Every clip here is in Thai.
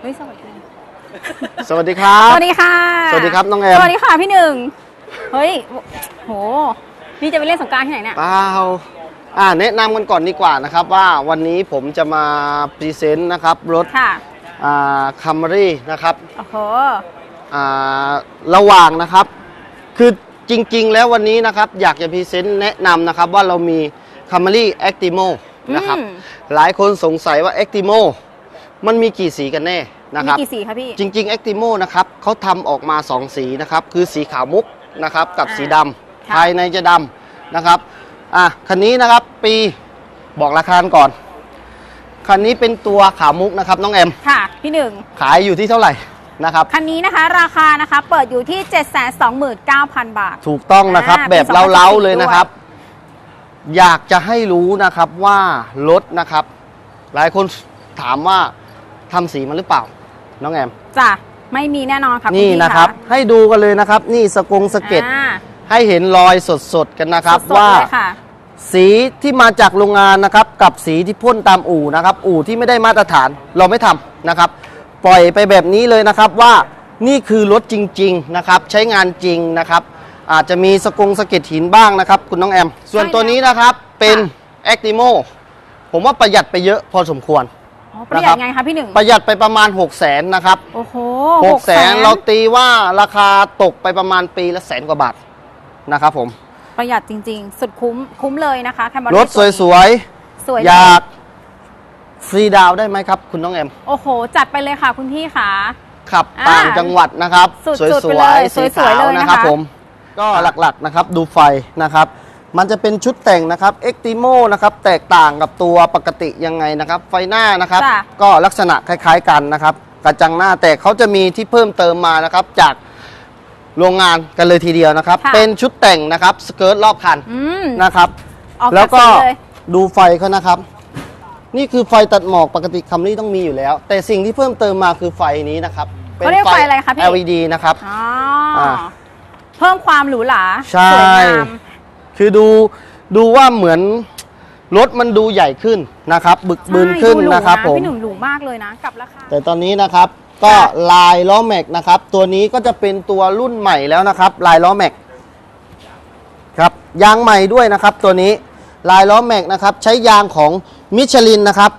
เฮ้ยสวัสดีสวัสดีครับสวัสดีค่ะสวัสดีครับน้องแอม สวัสดีค่ะพี่หนึ่งเฮ้ยโหนี่จะไปเล่นสงกรารที่ไหนเนี่ยเปล่าอ่าแนะนำกันก่อนดีกว่านะครับว่าวันนี้ผมจะมาพรีเซนต์นะครับรถค่ะอ่าคัมรี่นะครับโอ้โหอ่าระหว่างนะครับ คือจริงๆ แล้ววันนี้นะครับ อยากจะพรีเซนต์แนะนำนะครับว่าเรามีคัมรี่แอคติโมนะครับ อืมหลายคนสงสัยว่าแอคติโมมันมีกี่สีกันแน่นะคมีรับกี่สีคะพี่ จริงๆ Actimo นะครับเขาทำออกมา 2 สีนะครับ คือสีขาวมุกนะครับกับอ่าสีดำค่ะภายในจะดำนะครับอะคันนี้นะครับปีบอกราคาก่อน คันนี้เป็นตัวขาวมุกนะครับน้องแอม ค่ะ พี่หนึ่ง ขายอยู่ที่เท่าไหร่นะครับ คันนี้นะคะราคานะคะเปิดอยู่ที่ 729,000 บาท ถูกต้องนะครับอ่าแบบปีเล้า2014ๆเลยนะครับ อยากจะให้รู้นะครับว่ารถนะครับ หลายคนถามว่า ทำสีมันหรือเปล่า น้องแอมจ้ะไม่มีแน่นอนค่ะณนี่พี่นะครับ ให้ดูกันเลยนะครับ นี่สกงสเก็ตอ่าให้เห็นรอยสดๆกันนะครับสดๆว่าเลยค่ะสีที่มาจากโรงงานนะครับ กับสีที่พ่นตามอู่นะครับ อู่ที่ไม่ได้มาตรฐานเราไม่ทำนะครับ ปล่อยไปแบบนี้เลยนะครับว่านี่คือรถจริง ๆนะครับ ใช้งานจริงนะครับ อาจจะมีสกงสะเก็ดหินบ้างนะครับ คุณน้องแอม ส่วนตัวนี้นะครับเป็นค่ะ a c t i m o ผมว่าประหยัดไปเยอะพอสมควรอ๋อ ประหยัดไงคะพี่หนึ่งประหยัดไปประมาณ 6 0 0 0 0นนะครับ โอ้โหหกแสนเราตีว่าราคาตกไปประมาณปีละแสนกว่าบาทนะครับผม ประหยัดจริง ๆ สุดคุ้มคุ้มเลยนะคะแคมรถสวยสวยๆเลยอยากฟรีดาวน์ได้ไหมครับ คุณน้องแอม โอ้โห จัดไปเลยค่ะคุณพี่ค่ะขับอ่าต่างจังหวัดนะครับสุสดๆไปวเลยยๆสีสวขายวๆเลยนะคะนะครับผม ก็หลักๆนะครับ ดูไฟนะครับ มันจะเป็นชุดแต่งนะครับ e x t i m o นะครับแตกต่างกับตัวปกติยังไงนะครับ ไฟหน้านะครับ จ้ะ ก็ลักษณะคล้ายๆกันนะครับ กระจังหน้าแต่เขาจะมีที่เพิ่มเติมมานะครับ จากโรงงานกันเลยทีเดียวนะครับ ค่ะ เป็นชุดแต่งนะครับสเกิร์ตรอบคันอืม นะครับออกแล้วก็จากสีเลย ดูไฟเขานะครับ นี่คือไฟตัดหมอกปกติคัมรี่ต้องมีอยู่แล้ว แต่สิ่งที่เพิ่มเติมมาคือไฟนี้นะครับเขาเรียกไฟอะไรคะพี่ LED นะครับ อ๋ออ่าเพิ่มความหรูหราใช่ สวยงาม คือดูดูว่าเหมือนรถมันดูใหญ่ขึ้นนะครับ บึกบึนขึ้นใช่ดูหนะครับผมพี่หนุ่มหรูมากเลยนะกับราคาแต่ตอนนี้นะครับก็ค่ะลายล้อแม็กนะครับ ตัวนี้ก็จะเป็นตัวรุ่นใหม่แล้วนะครับ ลายล้อแม็กครับยางใหม่ด้วยนะครับ ตัวนี้ลายล้อแม็กนะครับ ใช้ยางของมิชลินนะครับ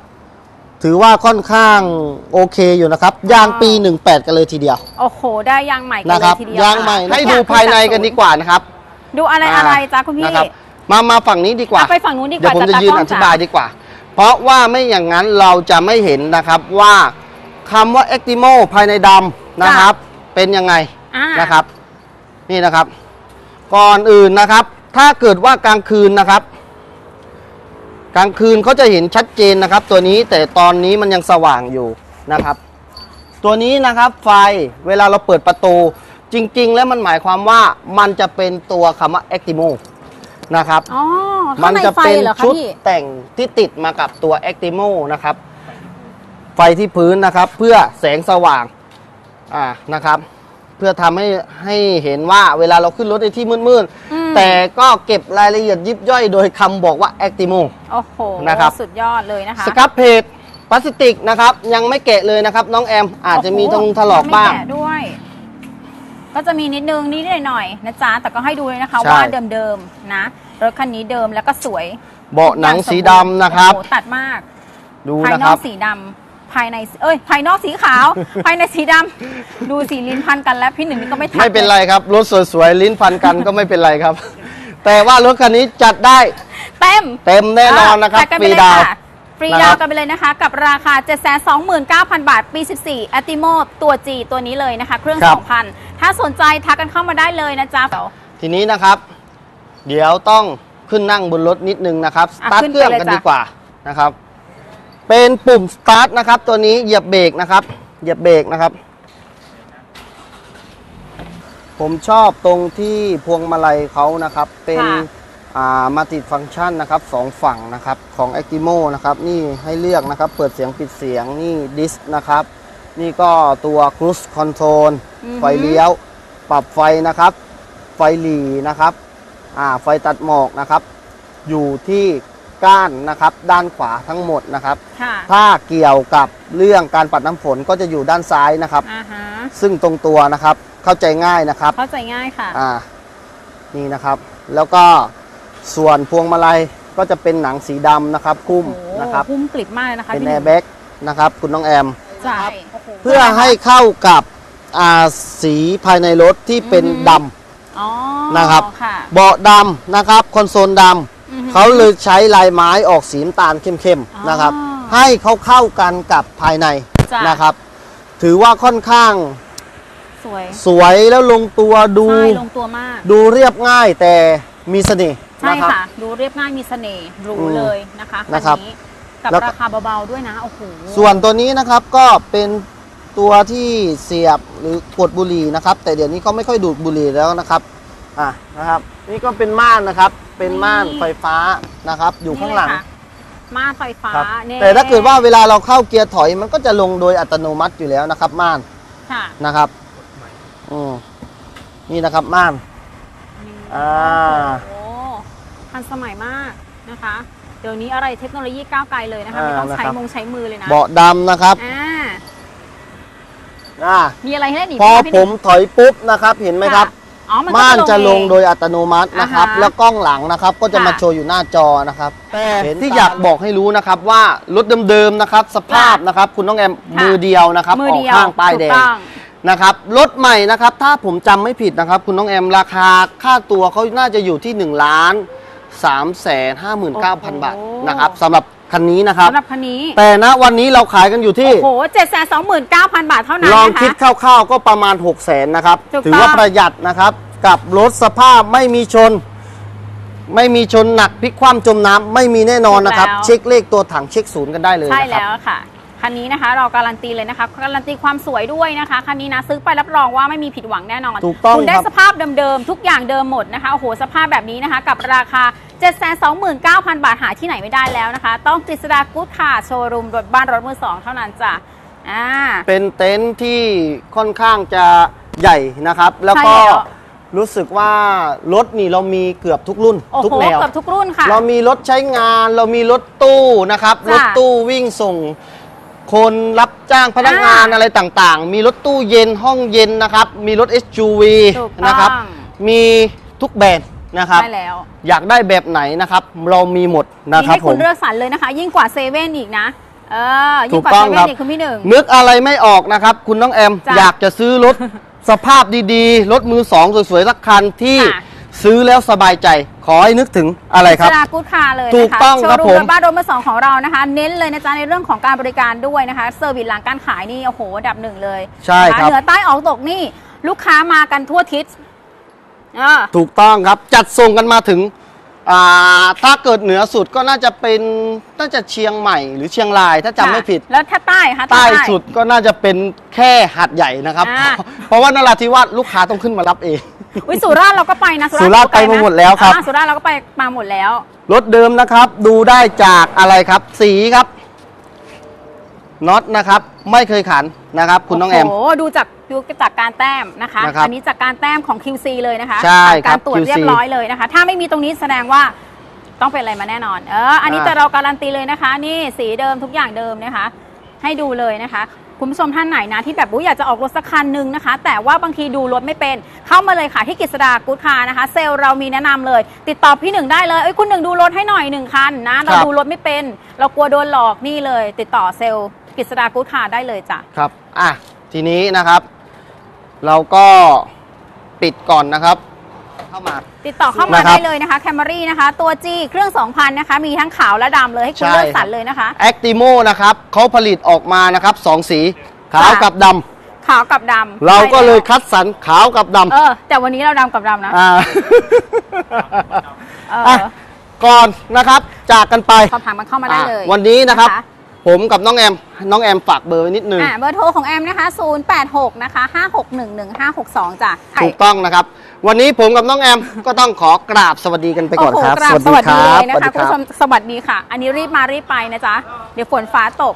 ถือว่าค่อนข้างโอเคอยู่นะครับ ยางปี 18 กันเลยทีเดียว โอ้โห ได้ยางใหม่กันนะเลครัยบทีเดียวยางใหม่ค่ะให้ดูภายในกันดีกว่านะครับ ดูอะไรอ่าอะไรจ้าคุณพี่นะครับมามาฝั่งนี้ดีกว่าเอาไปฝั่งนู้นดีกว่าเดี๋ยวผมจะจ้ะยืนตากล้อองธิบายจ๋าดีกว่า เพราะว่าไม่อย่างนั้นเราจะไม่เห็นนะครับว่าคำว่า a c t i m o ภายในดำนะครับ เป็นยังไงอ่านะครับ นี่นะครับ ก่อนอื่นนะครับ ถ้าเกิดว่ากลางคืนนะครับ กลางคืนเขาจะเห็นชัดเจนนะครับ ตัวนี้แต่ตอนนี้มันยังสว่างอยู่นะครับ ตัวนี้นะครับไฟเวลาเราเปิดประตู จริง ๆ แล้วมันหมายความว่ามันจะเป็นตัวคำว่า a c t i m o นะครับ อ๋อมัข้างในจะไฟเป็นเหรอคะชุดพี่ แต่งที่ติดมากับตัว a c t i m o นะครับ ไฟที่พื้นนะครับ เพื่อแสงสว่างอ่านะครับ เพื่อทำให้ให้เห็นว่าเวลาเราขึ้นรถในที่มืดอืม ๆแต่ก็เก็บรายละเอียดยิบย่อยโดยคำบอกว่า a c t i m o โอ้โหนะครับ สุดยอดเลยนะคะ สครับเพจพลาสติกนะครับ ยังไม่แกะเลยนะครับ น้องแอมอาจจะมีโโหตรงถลอกบ้างไม่แกะด้วย ก็จะมีนิดนึงนิดหน่อยๆนะจ๊ะแต่ก็ให้ดูเลยนะคะใช่ ว่าเดิมๆนะรถคันนี้เดิมแล้วก็สวยเบาะหนังสีดำนะครับ โอ้โหตัดมาก ดูภายนะนคอรักบ สีดำภายในเอ้ย ภายนอกสีขาว ภายในสีดำดูสีลิ้นพันกันแล้วพี่หนึ่งนี่ก็ไม่ทักไม่เป็นลไรยครับ รถสวยๆลิ้นพันกันก็ไม่เป็นไรครับ แต่ว่ารถคันนี้จัดได้เต็มเต็มแน่นอนนะครับจัดกันฟไปรีเลยดาวน์ค่ะฟรีนะคดารัวบน์กันไปเลยนะคะ กับราคา 729,000 บาท ปี 14 a t i m o ตัว G ตัวนี้เลยนะคะ เครื่อง 2,000 ถ้าสนใจทักกันเข้ามาได้เลยนะจ๊ะ ทีนี้นะครับ เดี๋ยวต้องขึ้นนั่งบนรถนิดนึงนะครับสอะตาร์ทขึ้นเครื่องไปเลยกันจ้ะ ดีกว่านะครับ เป็นปุ่มสตาร์ทนะครับ ตัวนี้เหยียบเบรกนะครับ เหยียบเบรกนะครับ ผมชอบตรงที่พวงมาลัยเขานะครับ เป็นค่ะ อ่ามัลติฟัง c t ชันนะครับสองฝั่งนะครับของ a c t i m o นะครับ นี่ให้เลือกนะครับ เปิดเสียงปิดเสียงนี่ดิสนะครับ นี่ก็ตัว cruise control อือหือไฟเลี้ยว ปรับไฟนะครับ ไฟหลีนะครับอ่าไฟตัดหมอกนะครับ อยู่ที่ก้านนะครับ ด้านขวาทั้งหมดนะครับค่ะถ้าเกี่ยวกับเรื่องการปัดน้ำฝนก็จะอยู่ด้านซ้ายนะครับอ่าฮะซึ่งตรงตัวนะครับเข้าใจง่ายนะครับ เข้าใจง่ายค่ะอ่านี่นะครับ แล้วก็ส่วนพวงมาลัยก็จะเป็นหนังสีดำนะครับ คุ้มโอ้โหนะครับพุ่มกลิบมากเลยนะคะเป็นพี่แอหร์แบ็กนะครับ คุณน้องแอม ใช่เพื่อให้เข้ากับอ่าสีภายในรถที่เป็นดำอ๋อนะครับค่ะเบาะดำนะครับคอนโซลดอือฮึำเขาเลยใช้ลายไม้ออกสีน้ำตาลเข้มอ๋อๆนะครับ ให้เขาเข้ากันกับภายในจ้ะนะครับ ถือว่าค่อนข้างสวยสวยแล้วลงตัวดูใช่ลงตัวมาก ดูเรียบง่ายแต่มีเสน่ห์ใช่นะครับค่ะ ดูเรียบง่ายมีเสน่ห์หรูอืมเลยนะคะนะครับคันนี้ กับแล้วก็ ราคาเบาๆด้วยนะโอ้โหส่วนตัวนี้นะครับก็เป็นตัวที่เสียบหรือกดบุหรี่นะครับ แต่เดี๋ยวนี้เขาไม่ค่อยดูดบุหรี่แล้วนะครับอะนะครับ นี่ก็เป็นม่านนะครับ เป็นม่านไฟฟ้านะครับ อยู่ข้างหลังนี่เยค่ะม่านไฟฟ้าครับเนี่ยแต่ถ้าเกิดว่าเวลาเราเข้าเกียร์ถอยมันก็จะลงโดยอัตโนมัติอยู่แล้วนะครับม่านค่ะนะครับอืมนี่นะครับม่านอ่า โอ้โหทันสมัยมากนะคะ เดี๋ยวนี้อะไรเทคโนโลยีก้าวไกลเลยนะคะ ไม่ต้องใช้มงใช้มือเลยนะ เบาะดำนะครับอ่าอ่ามีอะไรให้เล่นอีกพอไหคะพี่ผหมนึ่งถอยปุ๊บนะครับ เห็นไหมครับอ๋อมันก็ม่านจะลงเอโดยอัตโนมัตินะครับอ่าฮะแล้วกล้องหลังนะครับ ก็จะค่ะมาโชว์อยู่หน้าจอนะครับแต่เห็นที่ตามอยากบอกให้รู้นะครับว่ารถเดิมๆนะครับ สภาพนะครับ คุณน้องแอมค่ะมือเดียวนะครับมือออกเดียวข้างป้ายแดถูงกต้องนะครับรถใหม่นะครับ ถ้าผมจำไม่ผิดนะครับ คุณน้องแอมราคาค่าตัวเขาน่าจะอยู่ที่1ล้าน 3แสนห้าหมื่นเก้าพันบาทโอ้นะครับสำหรับคันนี้นะครับ สำหรับคันนี้แต่ณวันนี้เราขายกันอยู่ที่ โอ้โหเจ็ดแสนสองหมื่นเก้าพันบาทเท่านั้นลองนะคะคิดคร่าวๆก็ประมาณ 6 0แสนนะครับ ถูกต้อง ถืว่าประหยัดนะครับ กับรถสภาพไม่มีชน ไม่มีชนหนักพลิกคว่ำจมน้ำไม่มีแน่นอนนะครับ ถูกแล้ว เช็คเลขตัวถังเช็คศูนย์กันได้เลยใช่นะครับ แล้วค่ะ คันนี้นะคะเราการันตีเลยนะคะการันตีความสวยด้วยนะคะคันนี้นะซื้อไปรับรองว่าไม่มีผิดหวังแน่นอนถูกต้องคุณได้ครับ สภาพเดิมๆทุกอย่างเดิมหมดนะคะโอ้โหสภาพแบบนี้นะคะกับราคา 729,000 บาทหาที่ไหนไม่ได้แล้วนะคะ ต้องกฤษดากู๊ดค่ะโชว์รูมรถบ้านรถมือสองเท่านั้นจ้ะอ่า เป็นเต็นท์ที่ค่อนข้างจะใหญ่นะครับ แล้วก็ใช่แล้ว รู้สึกว่ารถนี่เรามีเกือบทุกรุ่น โอ้ทุกโหแนว เกือบทุกรุ่นค่ะ เรามีรถใช้งาน เรามีรถตู้นะครับ จ้ะรถตู้วิ่งส่ง คนรับจ้างพนักงานอ่าอะไรต่างๆ มีรถตู้เย็นห้องเย็นนะครับ มีรถ SUV ถูกต้อง นะครับ มีทุกแบรนด์นะครับ ใช่แล้วอยากได้แบบไหนนะครับ เรามีหมดนะมีครับให้ผคุณมเลือกสรรเลยนะคะ ยิ่งกว่าเซเว่นอีกนะ เออถูยิ่งกกว่าต้องเซคเว่รันบอีกคุณพี่หนึ่ง นึกอะไรไม่ออกนะครับ คุณน้องแอม จ้ะอยากจะซื้อรถ สภาพดีๆ รถมือสองสวยๆสักคันที่ค่ะ ซื้อแล้วสบายใจ ขอให้นึกถึงอะไรครับสดากู๊ดคาร์เลยนะคะถูกต้องครับโชว์ผมรูมรถบ้านรถมือสองของเรานะคะ เน้นเลยนะจ๊ะในเรื่องของการบริการด้วยนะคะเซอร์วิสหลังการขายนี่โอ้โหอันดับหนึ่งเลยใช่นะคะครับเหนือใต้ออกตกนี่ลูกค้ามากันทั่วทิศเออถูกต้องครับจัดส่งกันมาถึงอ่าถ้าเกิดเหนือสุดก็น่าจะเป็นน่าจะเชียงใหม่หรือเชียงรายถ้าจำไม่ผิด แล้วถ้าใต้คะใต้สุดก็น่าจะเป็นแค่หัดใหญ่นะครับอ่าเพราะว่านราธิวาสลูกค้าต้องขึ้นมารับเอง วิสุราษฎร์เราก็ไปนะสุราษฎร์ไปมาหมดแล้วครับ อ่าสุราษฎร์เราก็ไปมาหมดแล้ว รถเดิมนะครับดูได้จากอะไรครับ สีครับน็อตนะครับไม่เคยขันนะครับ คุณน้องแอม โอ้โหดูจากดูจากการแต้มนะคะ นะครับอันนี้จากการแต้มของ QC เลยนะคะใช่ผ่านครักาบรตรวจ QC เรียบร้อยเลยนะคะ ถ้าไม่มีตรงนี้แสดงว่าต้องเป็นอะไรมาแน่นอน เออ อันนี้อ่า แต่เราการันตีเลยนะคะ นี่สีเดิมทุกอย่างเดิมนะคะ ให้ดูเลยนะคะ คุณผู้ชมท่านไหนนะที่แบบอุ๊ยอยากจะออกรถสักคันหนึ่งนะคะ แต่ว่าบางทีดูรถไม่เป็น เข้ามาเลยค่ะที่กฤษดากู๊ดคาร์นะคะ เซลล์เรามีแนะนำเลย ติดต่อพี่หนึ่งได้เลยเอ้ยคุณหนึ่งดูรถให้หน่อยหนึ่งคันนะเราครับดูรถไม่เป็น เรากลัวโดนหลอกนี่เลย ติดต่อเซลล์กฤษดากู๊ดคาร์ได้เลยจ้ะครับอะทีนี้นะครับ เราก็ปิดก่อนนะครับ เข้ามา ติดต่อเข้ามานะครับ ได้เลยนะคะแคม r รี่นะคะ ตัว G เครื่อง 2,000 นะคะ มีทั้งขาวและดำเลยให้คุณใช่เลือกสรรเลยนะคะ แอคติโมนะครับเขาผลิตออกมานะครับสองสีขาวค่ะ กับดำขาวกับดำเราก็เลยใช่แวคัดสรรขาวกับดำเออ แต่วันนี้เราดำกับดำนะ อ่าเอออะก่อนนะครับจากกันไป สอบถามมันเข้ามาได้เลย อะวันนี้นะครับ ผมกับน้องแอม น้องแอมฝากเบอร์ไว้นิดนึงอะเบอร์โทรของแอมนะคะ 086 นะคะ 5611562 จ้ะถูกต้องนะครับ วันนี้ผมกับน้องแอม ก็ต้องขอกราบสวัสดีกันไปก่อนโอ้โหครับกราบสวัสดีเลยนะสวัสคะดีคุณคผู้ชรับมสวัสดีค่ะ อันนี้รีบมารีบไปนะจ๊ะ เดี๋ยวฝนฟ้าตก